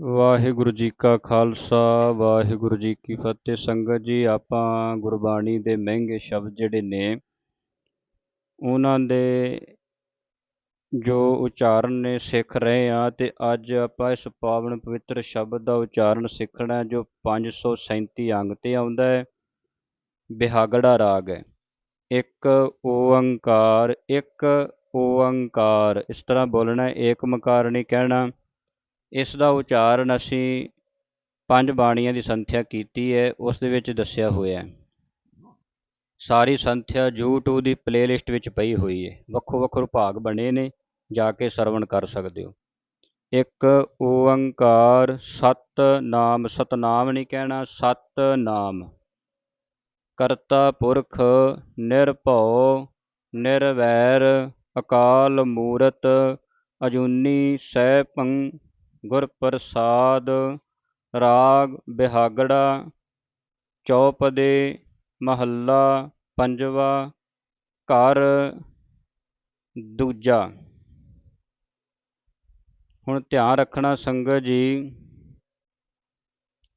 ਵਾਹਿਗੁਰੂ ਜੀ ਕਾ ਖਾਲਸਾ, ਵਾਹਿਗੁਰੂ ਜੀ ਕੀ ਫਤਿਹ। ਸੰਗਤ ਜੀ, ਆਪਾਂ ਗੁਰਬਾਣੀ ਦੇ ਮਹਿੰਗੇ ਸ਼ਬਦ ਜਿਹੜੇ ਨੇ, ਉਹਨਾਂ ਦੇ ਜੋ ਉਚਾਰਨ ਨੇ ਸਿੱਖ ਰਹੇ ਆ ਤੇ ਅੱਜ ਆਪਾਂ ਇਸ ਪਾਵਨ ਪਵਿੱਤਰ ਸ਼ਬਦ ਦਾ ਉਚਾਰਨ ਸਿੱਖਣਾ ਜੋ 537 ਅੰਗ ਤੇ ਆਉਂਦਾ ਹੈ। ਬਿਹਾਗੜਾ ਰਾਗ ਹੈ। ਇੱਕ ਓੰਕਾਰ ਇੱਕ ਓੰਕਾਰ। ਇਸ ਤਰ੍ਹਾਂ ਬੋਲਣਾ ਏਕ ਮਕਾਰ ਨਹੀਂ ਕਹਿਣਾ। ਇਸ ਦਾ ਉਚਾਰਨ ਅਸੀਂ ਪੰਜ ਬਾਣੀਆਂ ਦੀ ਸੰਥਿਆ ਕੀਤੀ ਹੈ, ਉਸ ਦੇ ਵਿੱਚ ਦੱਸਿਆ ਹੋਇਆ ਹੈ। ਸਾਰੀ ਸੰਥਿਆ YouTube ਦੀ ਪਲੇਲਿਸਟ ਵਿੱਚ ਪਈ ਹੋਈ ਹੈ। ਵੱਖੋ ਵੱਖਰੇ ਭਾਗ ਬਣੇ ਨੇ, ਜਾ ਕੇ ਸਰਵਣ ਕਰ ਸਕਦੇ ਹੋ। ਇੱਕ ਓੰਕਾਰ, ਸਤ ਨਾਮ, ਸਤਨਾਮ ਨਹੀਂ ਕਹਿਣਾ, ਸਤ ਨਾਮ। ਕਰਤਾ ਪੁਰਖ, ਨਿਰਭਉ, ਨਿਰਵੈਰ, ਅਕਾਲ ਮੂਰਤ, ਅਜੂਨੀ ਸੈਭੰ ਗੁਰ ਪ੍ਰਸਾਦ ਰਾਗ ਬਿਹਾਗੜਾ, ਚੌਪਦੇ, ਮਹੱਲਾ, ਪੰਜਵਾ, ਘਰ, ਦੂਜਾ। ਹੁਣ ਧਿਆਨ ਰੱਖਣਾ ਸੰਗਤ ਜੀ,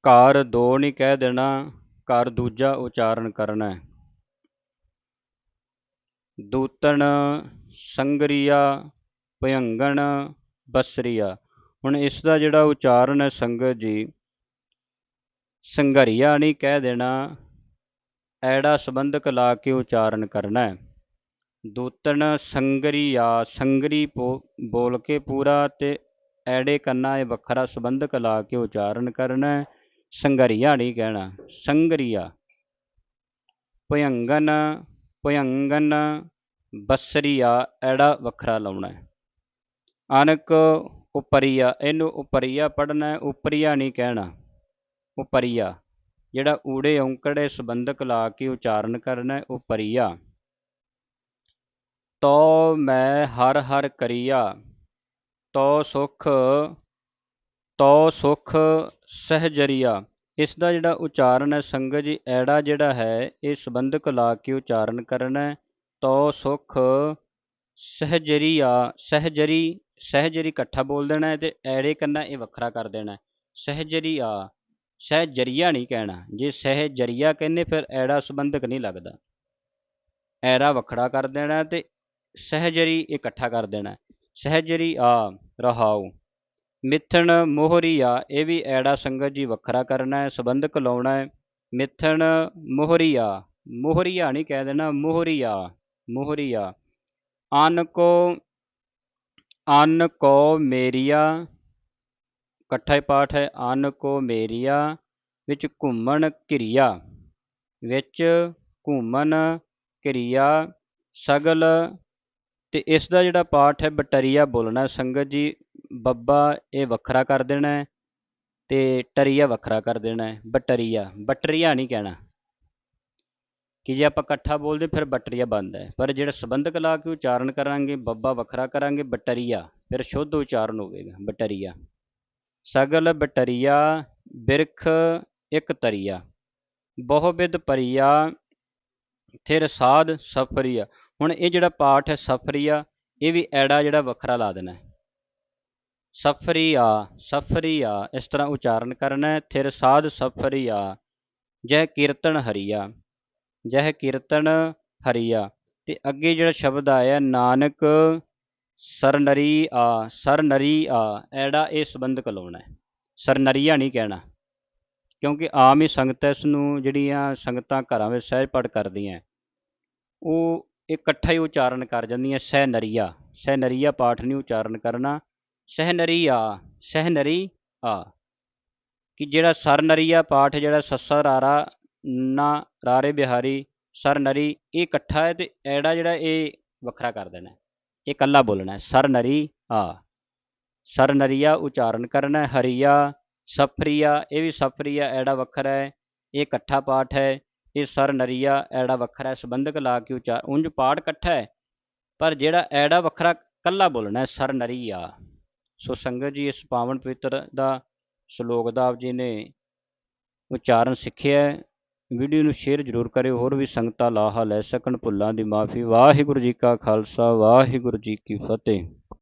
ਘਰ ਦੋ ਨਹੀਂ ਕਹਿ ਦੇਣਾ, ਘਰ ਦੂਜਾ ਉਚਾਰਨ ਕਰਨਾ ਹੈ। ਦੂਤਣ ਸੰਗਰੀਆ, ਭਯੰਗਣ ਬਸਰੀਆ। ਹੁਣ ਇਸ ਦਾ ਜਿਹੜਾ ਉਚਾਰਨ ਹੈ ਸੰਗਤ ਜੀ, ਸੰਘਰੀਆ ਨਹੀਂ ਕਹਿ ਦੇਣਾ, ਐੜਾ ਸੰਬੰਧਕ ਲਾ ਕੇ ਉਚਾਰਨ ਕਰਨਾ ਹੈ। ਦੂਤਣ ਸੰਗਰੀਆ ਸੰਗਰੀ ਬੋਲ ਕੇ ਪੂਰਾ ਤੇ ਐੜੇ ਕੰਨਾ ਇਹ ਵੱਖਰਾ ਸੰਬੰਧਕ ਲਾ ਕੇ ਉਚਾਰਨ ਕਰਨਾ ਹੈ। ਸੰਗਰੀਆ ਨਹੀਂ ਕਹਿਣਾ ਸੰਗਰੀਆ ਭਯੰਗਨ ਭਯੰਗਨ ਬਸਰੀਆ ਐੜਾ ਵੱਖਰਾ ਲਾਉਣਾ ਹੈ। ਅਨਕ ਉਪਰੀਆ, ਇਹਨੂੰ ਉਪਰੀਆ ਪੜ੍ਹਨਾ ਉਪਰੀਆ ਨਹੀਂ ਕਹਿਣਾ। ਉਪਰੀਆ, ਜਿਹੜਾ ਊੜੇ ਔਂਕੜੇ ਸੰਬੰਧਕ ਲਾ ਕੇ ਉਚਾਰਨ ਕਰਨਾ ਉਪਰੀਆ। ਤੋ ਮੈਂ ਹਰ ਹਰ ਕਰੀਆ ਤੋ ਸੁਖ ਤੋ ਸੁਖ ਸਹਜਰੀਆ। ਇਸ ਦਾ ਜਿਹੜਾ ਉਚਾਰਨ ਹੈ, ਸੰਗਤ ਜੀ, ਐੜਾ ਜਿਹੜਾ ਹੈ, ਇਹ ਸੰਬੰਧਕ ਲਾ ਕੇ ਉਚਾਰਨ ਕਰਨਾ ਤੋ ਸੁਖ ਸਹਜਰੀਆ, ਸਹਜਰੀ ਸਹਿਜਰੀ ਇਕੱਠਾ ਬੋਲ ਦੇਣਾ ਹੈ ਤੇ ਐੜੇ ਕੰਨਾ ਇਹ ਵੱਖਰਾ ਕਰ ਦੇਣਾ ਸਹਿਜਰੀ ਆ ਸਹਿਜਰੀਆ ਨਹੀਂ ਕਹਿਣਾ। ਜੇ ਸਹਿਜਰੀਆ ਕਹਿੰਦੇ ਫਿਰ ਐੜਾ ਸੰਬੰਧਕ ਨਹੀਂ ਲੱਗਦਾ। ਐੜਾ ਵੱਖਰਾ ਕਰ ਦੇਣਾ ਤੇ ਸਹਿਜਰੀ ਇਕੱਠਾ ਕਰ ਦੇਣਾ ਸਹਿਜਰੀ ਆ, ਰਹਾਉ। ਮਿੱਥਣ ਮੋਹਰੀ ਆ, ਇਹ ਵੀ ਐੜਾ ਸੰਗਤ ਜੀ ਵੱਖਰਾ ਕਰਨਾ ਹੈ, ਸੰਬੰਧਕ ਲਾਉਣਾ ਹੈ। ਮਿੱਥਣ ਮੋਹਰੀ ਆ, ਮੋਹਰੀਆ ਨਹੀਂ ਕਹਿ ਦੇਣਾ ਮੋਹਰੀਆ ਮੋਹਰੀਆ ਅਨ ਕੋ ਅਨ ਕੋ ਮੇਰੀਆ, ਇਕੱਠਾ ਹੀ ਪਾਠ ਹੈ, ਅਨ ਕੋ ਮੇਰੀਆ, ਵਿੱਚ ਘੁੰਮਣ ਕਿਰਿਆ ਵਿੱਚ ਘੁੰਮਣ ਕਿਰਿਆ ਸਗਲ, ਤੇ ਇਸ ਦਾ ਜਿਹੜਾ ਪਾਠ ਹੈ ਬਟਰੀਆ ਬੋਲਣਾ, ਸੰਗਤ ਜੀ, ਬੱਬਾ ਇਹ ਵੱਖਰਾ ਕਰ ਦੇਣਾ ਹੈ ਤੇ ਟਰੀਆ ਵੱਖਰਾ ਕਰ ਦੇਣਾ ਬਟਰੀਆ ਬਟਰੀਆ ਨਹੀਂ ਕਹਿਣਾ। ਕਿ ਜੇ ਆਪਾਂ ਇਕੱਠਾ ਬੋਲਦੇ ਫਿਰ ਬਟਰੀਆ ਬਣਦਾ ਹੈ। ਪਰ ਜਿਹੜਾ ਸੰਬੰਧਕ ਲਾ ਕੇ ਉਚਾਰਨ ਕਰਾਂਗੇ, ਬੱਬਾ ਵੱਖਰਾ ਕਰਾਂਗੇ, ਬਟਰੀਆ, ਫਿਰ ਸ਼ੁੱਧ ਉਚਾਰਨ ਹੋਵੇਗਾ, ਬਟਰੀਆ। ਸਗਲ ਬਟਰੀਆ, ਬਿਰਖ, ਇੱਕ ਤਰੀਆ। ਬਹੁ ਪਰੀਆ, ਥਿਰ ਸਾਧ ਸਫਰੀਆ। ਹੁਣ ਇਹ ਜਿਹੜਾ ਪਾਠ ਹੈ ਸਫਰੀਆ, ਇਹ ਵੀ ਐੜਾ ਜਿਹੜਾ ਵੱਖਰਾ ਲਾ ਦੇਣਾ ਹੈ। ਸਫਰੀਆ ਸਫਰੀਆ, ਇਸ ਤਰ੍ਹਾਂ ਉਚਾਰਨ ਕਰਨਾ ਹੈ, ਥਿਰ ਸਾਧ ਸਫਰੀਆ ਜੈ ਕੀਰਤਨ ਹਰੀਆ। ਜਹ ਕੀਰਤਨ ਹਰੀਆ। ਤੇ ਅੱਗੇ ਜਿਹੜਾ ਸ਼ਬਦ ਆਇਆ, ਨਾਨਕ ਸਰਨਰੀ ਆ ਸਰਨਰੀ ਆ, ਐੜਾ ਇਹ ਸੰਬੰਧਕ ਲਾਉਣਾ ਹੈ। ਸਰਨਰੀਆ ਨਹੀਂ ਕਹਿਣਾ। ਕਿਉਂਕਿ ਆਮ ਹੀ ਸੰਗਤ ਇਸ ਨੂੰ ਜਿਹੜੀਆਂ ਸੰਗਤਾਂ ਘਰਾਂ ਵਿੱਚ ਸਹਿਜ ਪੜ ਕਰਦੀਆਂ ਉਹ ਇਕੱਠਾ ਹੀ ਉਚਾਰਨ ਕਰ ਜਾਂਦੀਆਂ। ਸਹਿ ਨਰੀਆ ਸਹਿ ਨਰੀਆ ਪਾਠ ਨਹੀਂ ਉਚਾਰਨ ਕਰਨਾ। ਸਹਿਨਰੀ ਆ ਸਹਿਨਰੀ ਆ। ਕਿ ਜਿਹੜਾ ਸਰਨਰੀਆ ਪਾਠ, ਜਿਹੜਾ ਸੱਸਰ ਆਰਾ ਨਾ ਰਾਰੇ ਬਿਹਾਰੀ, ਸਰ ਨਰੀ, ਇਹ ਇਕੱਠਾ ਹੈ ਤੇ ਐੜਾ ਜਿਹੜਾ ਇਹ ਵੱਖਰਾ ਕਰ ਦੇਣਾ ਇਹ ਇਕੱਲਾ ਬੋਲਣਾ ਸਰ ਨਰੀ, ਆ। ਸਰ ਨਰੀਆ ਉਚਾਰਨ ਕਰਨਾ ਹਰੀਆ, ਸਫਰੀਆ, ਇਹ ਵੀ ਸਫਰੀਆ ਐੜਾ ਵੱਖਰਾ ਹੈ। ਇਹ ਇਕੱਠਾ ਪਾਠ ਹੈ। ਇਹ ਸਰ ਨਰੀਆ ਐੜਾ ਵੱਖਰਾ ਸੰਬੰਧਕ ਲਾ ਕੇ ਉਚਾਰ ਉਂਝ ਪਾਠ ਇਕੱਠਾ ਹੈ। ਪਰ ਜਿਹੜਾ ਐੜਾ ਵੱਖਰਾ ਕੱਲਾ ਬੋਲਣਾ ਹੈ, ਸਰ ਨਰੀਆ। ਸੋ ਸੰਗਤ ਜੀ, ਇਸ ਪਾਵਨ ਪਵਿੱਤਰ ਦਾ ਸ਼ਲੋਕ ਦਾ ਆਪ ਜੀ ਨੇ ਉਚਾਰਨ ਸਿੱਖਿਆ ਵੀਡੀਓ ਨੂੰ ਸ਼ੇਅਰ ਜ਼ਰੂਰ ਕਰਿਓ, ਹੋਰ ਵੀ ਸੰਗਤਾਂ ਲਾਹਾ ਲੈ ਸਕਣ ਭੁੱਲਾਂ ਦੀ ਮਾਫੀ। ਵਾਹਿਗੁਰੂ ਜੀ ਕਾ ਖਾਲਸਾ, ਵਾਹਿਗੁਰੂ ਜੀ ਕੀ ਫਤਿਹ।